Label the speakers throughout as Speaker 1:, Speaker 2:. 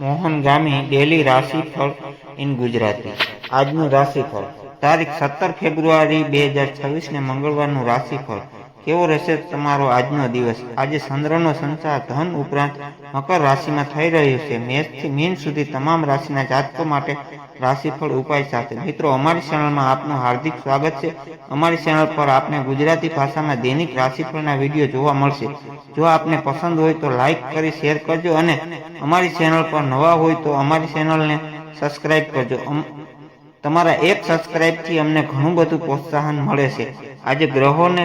Speaker 1: Mohan Gami daily રાશિફળ in Gujarati. આજનું રાશિફળ. તારીખ સત્તર ફેબ્રુઆરી બે હજાર છવ્વીસને મંગળવારનું રાશિફળ. કેવો રહેશે તમારો આજનો દિવસ? આજે ચંદ્રનો સંચાર ધન ઉપરાંત મકર રાશિમાં થઈ રહ્યો છે. મેષથી મીન સુધી તમામ રાશિના જાતકો માટે રાશિફળ ઉપાય સાથે. મિત્રો, અમારી ચેનલમાં આપનું હાર્દિક સ્વાગત છે. અમારી ચેનલ પર આપને ગુજરાતી ભાષામાં દૈનિક રાશિફળના વીડિયો જોવા મળશે. જો આપને પસંદ હોય તો લાઈક કરી, શેર કરજો અને અમારી ચેનલ પર નવા હોય તો અમારી ચેનલને સબસ્ક્રાઇબ કરજો. તમારા એક સબસ્ક્રાઇબથી અમને ઘણું બધું પ્રોત્સાહન મળે છે. આજે ગ્રહોને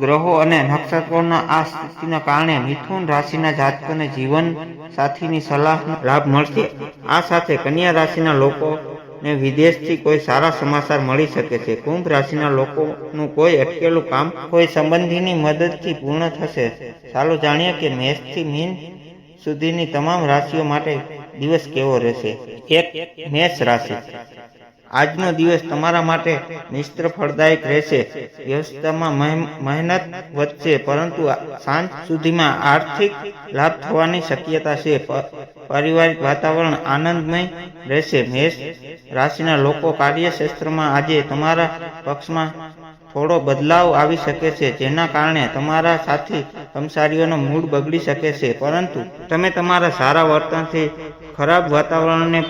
Speaker 1: ગ્રહો અને નક્ષત્રોના આ સ્થિતિના કારણે મિથુન રાશિના જાતકોને જીવન સાથીની સલાહનો લાભ મળશે. આ સાથે કન્યા રાશિના લોકોને વિદેશથી કોઈ સારા સમાચાર મળી શકે છે. કુંભ રાશિના લોકોનું કોઈ અટકેલું કામ કોઈ સંબંધીની મદદથી પૂર્ણ થશે. ચાલો જાણીએ કે મેષથી મીન સુધીની તમામ રાશિઓ માટે દિવસ કેવો રહેશે? એક મેષ રાશિ. આજનો દિવસ તમારા માટે મિશ્ર ફળદાયક રહેશે. વ્યવસ્થામાં મહેનત વધશે, પરંતુ સાંજ સુધીમાં આર્થિક લાભ થવાની શક્યતા છે. પારિવારિક વાતાવરણ આનંદમય રહેશે. મેષ રાશિના લોકો કાર્યક્ષેત્રમાં આજે તમારા પક્ષમાં થોડો બદલાવ આવી શકે છે, જેના કારણે તમારા સાથી કર્મચારીઓનો મૂડ બગડી શકે છે. પરંતુ તમે તમારા સારા વર્તનથી ખરાબ વાતાવરણને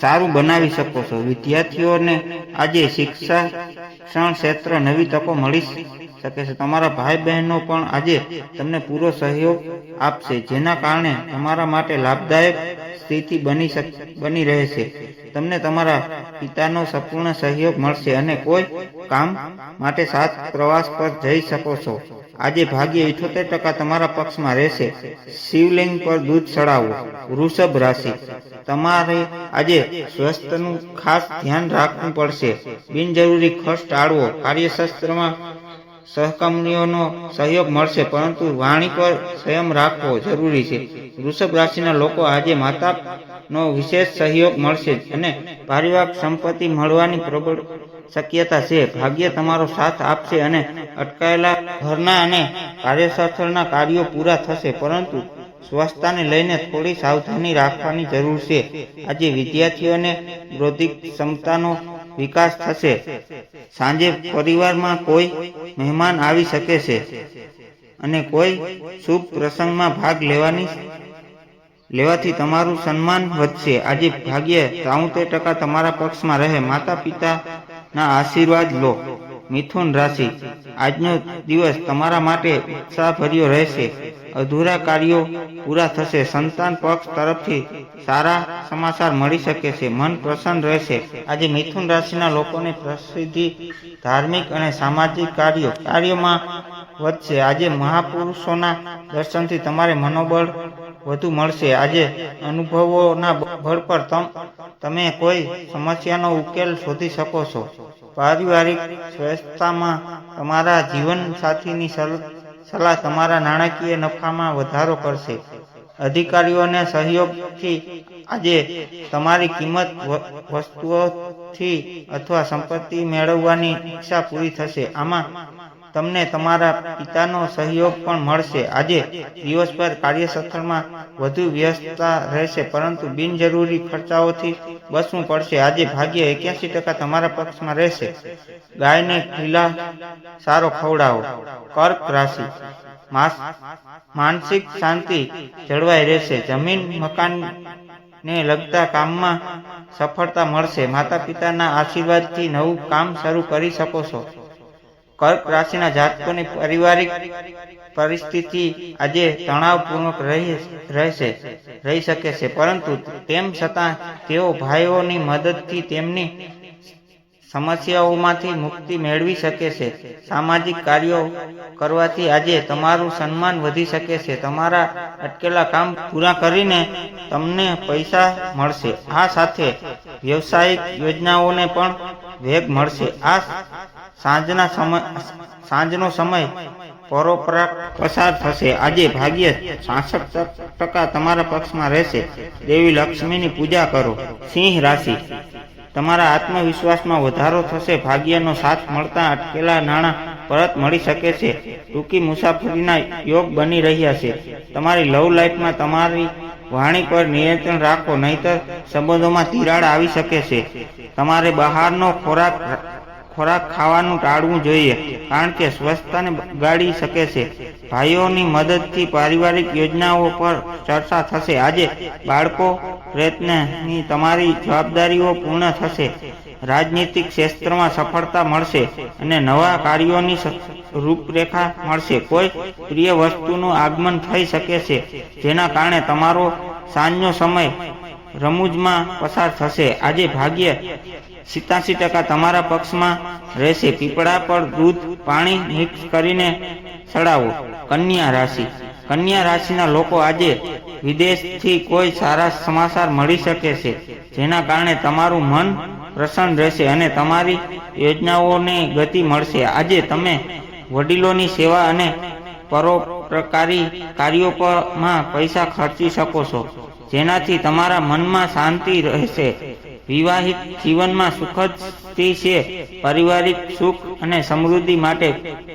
Speaker 1: સારું બનાવી શકો છો. વિદ્યાર્થીઓને આજે શિક્ષણ ક્ષેત્ર નવી તકો મળી શકે છે. તમારા ભાઈ બહેનો પણ આજે તમને પૂરો સહયોગ આપશે, જેના કારણે તમારા માટે લાભદાયક સ્થિતિ બની બની રહે છે તમને તમારા પિતાનો સંપૂર્ણ સહયોગ મળશે અને કોઈ કામ માટે સાત પ્રવાસ પર જઈ શકો છો. આજે ભાગ્ય ઇઠોતેર ટકા તમારા પક્ષમાં રહેશે. શિવલિંગ પર દૂધ ચડાવવું વૃષભ રાશિ. તમારે આજે સ્વસ્થનું ખાસ ધ્યાન રાખવું પડશે. બિનજરૂરી ખર્ચ ટાળવો. કાર્યશાસ્ત્રમાં સહકર્મીઓનો સહયોગ મળશે, પરંતુ વાણી પર સંયમ રાખવો જરૂરી છે. વૃષભ રાશિના લોકો આજે માતાનો વિશેષ સહયોગ મળશે અને પારિવારિક સંપત્તિ મળવાની પ્રબળ શક્યતા છે. ભાગ્ય તમારો સાથ આપશે અને અટકાયેલા ઘરના અને કાર્યસ્થળના કાર્યો પૂરા થશે. પરંતુ સ્વસ્થતાને લઈને થોડી સાવધાની રાખવાની જરૂર છે. આજે વિદ્યાર્થીઓને બૌદ્ધિક ક્ષમતાનો વિકાસ થશે. સાંજે પરિવારમાં કોઈ મહેમાન આવી શકે છે અને કોઈ શુભ પ્રસંગમાં ભાગ લેવાની લેવાથી તમારું સન્માન વધશે. આજે ભાગ્ય ત્રાઉતેર ટકા તમારા પક્ષમાં રહે. માતા પિતાના આશીર્વાદ લો. મિથુન રાશિ. આજનો દિવસ તમારા માટે ઉત્સાહભર્યો રહેશે. અધૂરા કાર્યો પૂરા થશે. સંતાન પક્ષ તરફથી સારા સમાચાર મળી શકે છે. મન પ્રસન્ન રહેશે. આજે મિથુન રાશિના લોકોને પ્રસિદ્ધિ, ધાર્મિક અને સામાજિક કાર્યો, કાર્યોમાં વધશે. આજે મહાપુરુષોના દર્શનથી તમારે મનોબળ વધુ મળશે. આજે અનુભવોના બળ પર તમ કોઈ સમસ્યાનો ઉકેલ શોધી શકો છો. પારિવારિક સ્વચ્છતામાં તમારા જીવન સાથીની સલાહ તમારા નાણાકીય નફામાં વધારો કરશે. અધિકારીઓને સહયોગથી આજે તમારી કિંમત વસ્તુઓથી અથવા સંપત્તિ મેળવવાની ઈચ્છા પૂરી થશે. આમાં તમને તમારા પિતાનો સહયોગ પણ મળશે. આજે દિવસભર કાર્યક્ષેત્રમાં વધુ વ્યસ્તતા રહેશે, પરંતુ બિનજરૂરી ખર્ચાઓથી બચવું પડશે. આજે ભાગ્ય એક્યાસી ટકા તમારા પક્ષમાં રહેશે. ગાયને ખીલા સારો ખવડાવો. કર્ક રાશિ. માનસિક શાંતિ જળવાઈ રહેશે. જમીન મકાન ને લગતા કામમાં સફળતા મળશે. માતા પિતાના આશીર્વાદથી નવું કામ શરૂ કરી શકો છો. કર્ક રાશિના જાતકોની પારિવારિક પરિસ્થિતિ આજે તણાવપૂર્વક રહી રહેશે, રહી શકે છે. પરંતુ તેમ છતાં તેઓ ભાઈઓની મદદથી તેમની સમસ્યાઓમાંથી મુક્તિ મેળવી શકે છે. સામાજિક કાર્યો કરવાથી આજે તમારું સન્માન વધી શકે છે. તમારા અટકેલા કામ પૂરા કરીને તમને પૈસા મળશે. આ સાથે વ્યવસાયિક યોજનાઓને પણ વેગ મળશે. આ સાંજના સમય સાંજનો સમય પરોપરાગ પસાર થશે. આજે ભાગ્ય છાસઠ ટકા તમારા પક્ષમાં રહેશે. દેવી લક્ષ્મીની પૂજા કરો. સિંહ રાશિ. તમારા આત્મવિશ્વાસમાં વધારો થશે. ભાગ્યનો સાથ મળતા અટકેલા નાણાં પરત મળી શકે છે. ટૂંકી મુસાફરીના યોગ બની રહ્યા છે. તમારી લવ લાઈફમાં તમારી વાણી પર નિયંત્રણ રાખો. નહીતર સંબંધોમાં તિરાડ આવી શકે છે. તમારે બહારનો ખોરાક ખોરાક ખાવાનું ટાળવું જોઈએ, કારણ કે સ્વસ્થતાને બગાડી શકે છે. ભાઈઓની મદદથી પારિવારિક યોજનાઓ પર ચર્ચા થશે. આજે બાળકો પ્રયત્નની તમારી જવાબદારીઓ પૂર્ણ થશે. રાજનીતિક ક્ષેત્રમાં સફળતા મળશે અને નવા કાર્યોની રૂપરેખા મળશે. કોઈ પ્રિય વસ્તુનું આગમન થઈ શકે છે, જેના કારણે તમારો સાંજનો સમય રમૂજમાં પસાર થશે. આજે ભાગ્ય સિત્યાસી ટકા તમારા પક્ષમાં રહેશે. પીપળા પર દૂધ, પાણી મિક્સ કરીને ચડાવો કન્યા રાશિ. કન્યા રાશિના લોકો આજે વિદેશથી કોઈ સારા સમાચાર મળી શકે છે, જેના કારણે તમારું મન પ્રસન્ન રહેશે અને તમારી યોજનાઓને ગતિ મળશે. આજે તમે વડીલોની સેવા અને પરોપકારી કાર્યો પરમાં પૈસા ખર્ચી શકો છો. જેનાથી તમારા મનમાં શાંતિ રહેશે. વિવાહિત જીવનમાં સુખદ સ્થિતિ છે. પારિવારિક સુખ અને સમૃદ્ધિ માટે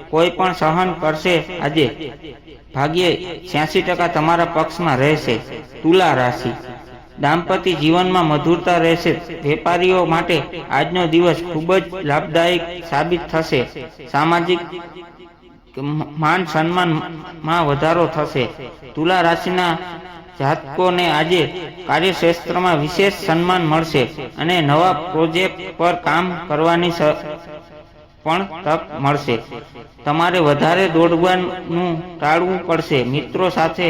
Speaker 1: કોઈ પણ સહન કરશે આજે. ભાગ્યે છ્યાસી ટકા તમારા પક્ષમાં રહેશે. તુલા રાશિ. દાંપત્ય જીવનમાં મધુરતા રહેશે. વેપારીઓ માટે આજનો દિવસ ખૂબ જ લાભદાયક સાબિત થશે. સામાજિક માન સન્માનમાં વધારો થશે. તુલા રાશિના જાતકોને આજે કાર્યક્ષેત્રમાં વિશેષ સન્માન મળશે અને નવા પ્રોજેક્ટ પર કામ કરવાની પણ તક મળશે. તમારે વધારે દોડવાનું ટાળવું પડશે. મિત્રો સાથે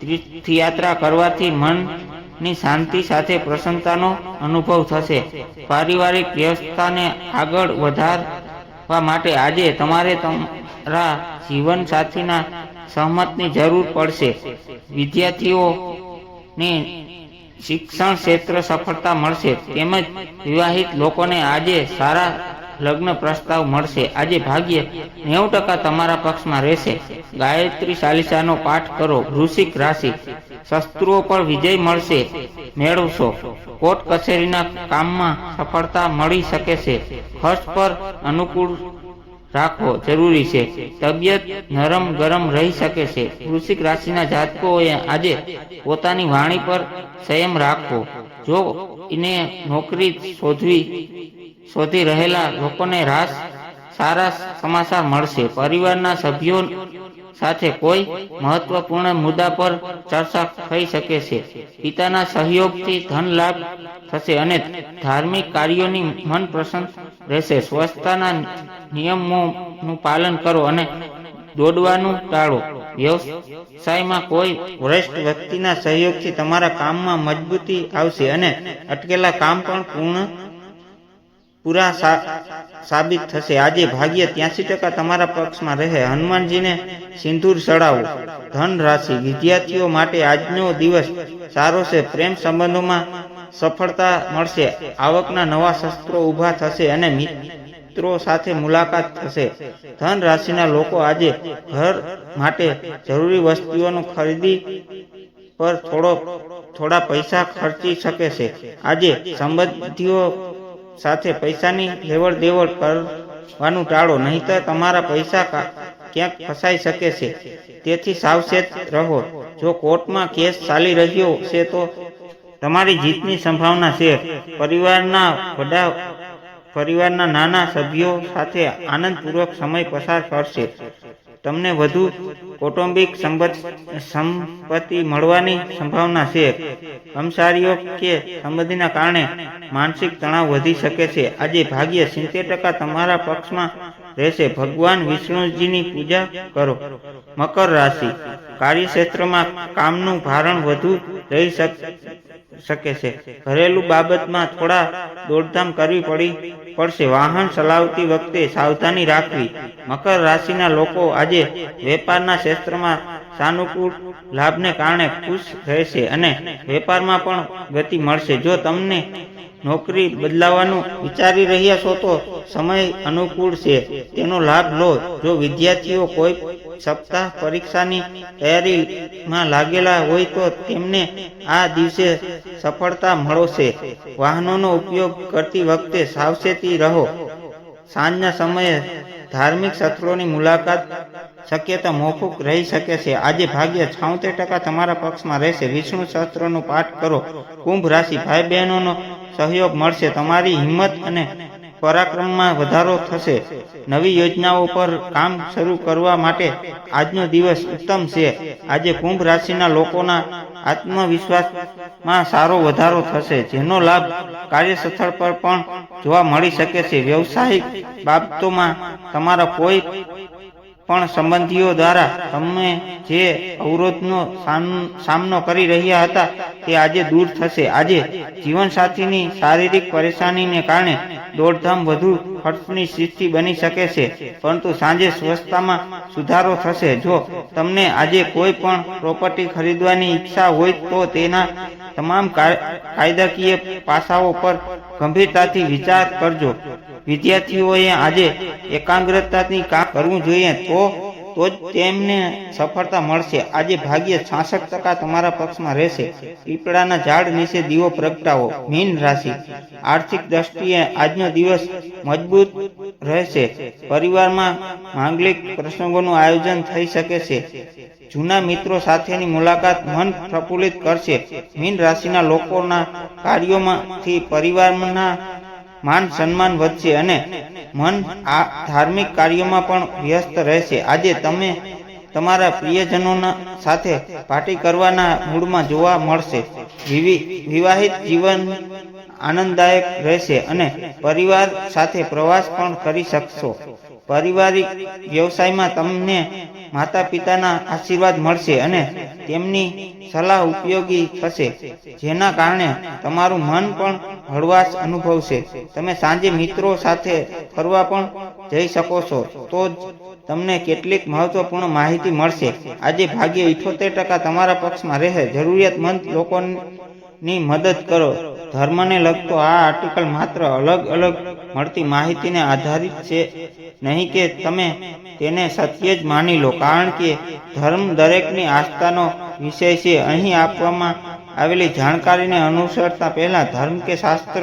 Speaker 1: તીર્થયાત્રા કરવાથી મનની શાંતિ સાથે પ્રસન્નતાનો અનુભવ થશે. પારિવારિક વ્યવસ્થાને આગળ વધારવા માટે આજે તમારે તમારા જીવનસાથીના સહમતની જરૂર પડશે. વિદ્યાર્થીઓને શિક્ષણ ક્ષેત્ર સફળતા મળશે. તેમજ વિવાહિત લોકોને આજે સારા લગ્ન પ્રસ્તાવ મળશે. આજે ભાગ્ય નેવું ટકા તમારા પક્ષમાં રહેશે. ગાયત્રી ચાલીસાનો પાઠ કરો. વૃશ્ચિક રાશિ શસ્ત્રુઓ પર વિજય મળશે. મેળવશો. કોર્ટ કચેરીના કામમાં સફળતા મળી શકે છે. ખર્ચ પર અનુકૂળ રાખવો જરૂરી છે. તબિયત નરમ ગરમ રહી શકે છે. વૃશ્ચિક રાશિના જાતકોએ આજે પોતાની વાણી પર સંયમ રાખવો. જો એને નોકરી શોધવી, શોધી રહેલા લોકોને રાસ સારા સમાચાર મળશે. પરિવારના સભ્યો સાથે કોઈ મહત્વપૂર્ણ મુદ્દા પર ચર્ચા થઈ શકે છે. પિતાના સહયોગથી ધન લાભ થશે અને ધાર્મિક કાર્યોની મન પ્રસન્ન રહેશે. સ્વચ્છતાના નિયમોનું પાલન કરો અને દોડવાનું ટાળો. વ્યવસાયમાં કોઈ વરિષ્ઠ વ્યક્તિના સહયોગથી તમારા કામમાં મજબૂતી આવશે અને અટકેલા કામ પણ પૂર્ણ પૂરા સાબિત થશે. આજે ભાગ્ય ત્યાસી ટકા તમારા પક્ષમાં રહે. હનુમાનજીને સિંદૂર ચડાવો. ધન રાશિ. વિદ્યાર્થીઓ માટે આજનો દિવસ સારો છે. પ્રેમ સંબંધોમાં સફળતા મળશે. આવકના નવા શસ્ત્રો ઊભા થશે અને મિત્રો સાથે મુલાકાત થશે. ધન રાશિના લોકો આજે ઘર માટે જરૂરી વસ્તુઓનું ખરીદી પર થોડો, થોડા પૈસા ખર્ચી શકે છે. આજે સંબંધીઓ સાથે પૈસાની લેવડ દેવડ કરવાનું ટાળો, નહીંતર તમારા પૈસા ક્યાંક ફસાઈ શકે છે. તેથી સાવચેત રહો. જો કોર્ટમાં કેસ ચાલી રહ્યો છે તો તમારી જીતની સંભાવના છે. પરિવારના વડા પરિવારના નાના સભ્યો સાથે આનંદપૂર્વક સમય પસાર કરશે. તમને વધુ કૌટુંબિક સંપત્તિ મળવાની સંભાવના છે. કર્મચારીઓ કે સંબંધીના કારણે માનસિક તણાવ વધી શકે છે. આજે ભાગ્ય સિત્તેર ટકા તમારા પક્ષમાં રહેશે. ભગવાન વિષ્ણુજીની પૂજા કરો. મકર રાશિ. કાર્યક્ષેત્રમાં કામનું ભારણ વધુ રહી શક શકે છે. ઘરેલું બાબતમાં થોડા દોડધામ કરવી પડી, પડશે. વાહન ચલાવતી વખતે સાવધાની રાખવી. મકર રાશિના લોકો આજે વેપારના ક્ષેત્રમાં સાનુકૂળ લાભને કારણે ખુશ રહેશે અને વેપારમાં પણ ગતિ મળશે. જો તમને નોકરી બદલાવાનું વિચારી રહ્યા છો તો સમય અનુકૂળ છે. તેનો લાભ લો. જો વિદ્યાર્થીઓ કોઈ સપ્તાહ પરીક્ષાની તૈયારીમાં લાગેલા હોય તો તેમને આ દિવસે સફળતા મળશે. વાહનોનો ઉપયોગ કરતી વખતે સાવચેતી રહો. સાંજના સમયે ધાર્મિક સત્રોની મુલાકાત શક્યતા મોકૂફ રહી શકે છે. આજે ભાગ્ય છાઉતેર ટકા તમારા પક્ષમાં રહેશે. વિષ્ણુ સહસ્ત્રનો પાઠ કરો. કુંભ રાશિ ભાઈ બહેનોનો સહયોગ મળશે. તમારી હિંમત અને પરાક્રમમાં વધારો થશે. નવી યોજનાઓ પર કામ શરૂ કરવા માટે આજનો દિવસ ઉત્તમ છે. આજે કુંભ રાશિના લોકોના આત્મવિશ્વાસમાં સારો વધારો થશે, જેનો લાભ કાર્યસ્થળ પર પણ જોવા મળી શકે છે. વ્યવસાયિક બાબતોમાં તમારા કોઈ પણ સંબંધીઓ દ્વારા તમે જે અવરોધનો સામ- સામનો કરી રહ્યા હતા તે આજે દૂર થશે. આજે જીવનસાથીની શારીરિક પરેશાનીને કારણે દોડધામ વધુ ખર્ચની સ્થિતિ બની શકે છે, પરંતુ સાંજે સ્વસ્થતામાં સુધારો થશે. જો તમને આજે કોઈ પણ પ્રોપર્ટી ખરીદવાની ઈચ્છા હોય તો તેના તમામ કાયદાકીય પાસાઓ પર ગંભીરતાથી વિચાર કરજો. વિદ્યાર્થીઓએ આજે એકાગ્રતાથી કામ કરવું જોઈએ તો તો જ તેમને સફળતા મળશે. આજે ભાગ્ય છાસઠ ટકા તમારા પક્ષમાં રહેશે. પીપળાના ઝાડ નીચે દીવો પ્રગટાવો. મીન રાશિ. આર્થિક દ્રષ્ટિએ આજનો દિવસ મજબૂત રહેશે. પરિવારમાં માંગલિક પ્રસંગોનું આયોજન થઈ શકે છે. જૂના મિત્રો સાથેની મુલાકાત મન પ્રફુલ્લિત કરશે. મીન રાશિના લોકોના કાર્યોમાંથી પરિવારના માન, સન્માન વધશે અને મન આ ધાર્મિક કાર્યોમાં પણ વ્યસ્ત રહેશે. આજે તમે તમારા પ્રિયજનોના સાથે પાર્ટી કરવાના મૂડમાં જોવા મળશે. વિવિ- વિવાહિત જીવન આનંદદાયક રહેશે અને પરિવાર સાથે પ્રવાસ પણ કરી શકશો. પારિવારિક વ્યવસાયમાં તમને માતા પિતાના આશીર્વાદ મળશે અને તેમની સલાહ ઉપયોગી થશે. જેના કારણે તમારું મન પણ હળવાશ અનુભવશે. તમે સાંજે મિત્રો સાથે ફરવા પણ જઈ શકો છો. તો જ તમને કેટલીક મહત્વપૂર્ણ માહિતી મળશે. આજે ભાગ્ય ઇઠોતેર ટકા તમારા પક્ષમાં રહે. જરૂરિયાતમંદ લોકોની મદદ કરો. ધર્મને લગતો આ આર્ટિકલ માત્ર અલગ અલગ મળતી માહિતીને આધારિત છે. નહીં કે તમે તેને સત્ય જ માની લો. કારણ કે ધર્મ દરેકની આસ્થાનો વિષય છે. અહીં આપવામાં આવેલી જાણકારીને અનુસરતા પહેલા ધર્મ કે શાસ્ત્ર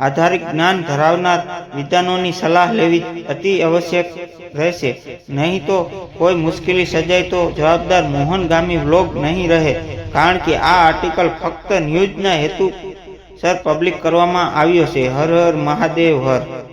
Speaker 1: આધારિત જ્ઞાન ધરાવનાર વિદ્વાનોની સલાહ લેવી અતિ આવશ્યક રહેશે. નહીં તો કોઈ મુશ્કેલી સજાય તો જવાબદાર મોહનગામી વ્લોગ નહીં રહે. કારણ કે આ આર્ટિકલ ફક્ત ન્યૂઝના હેતુ સર પબ્લિક કરવામાં આવ્યો છે. હર હર મહાદેવ હર.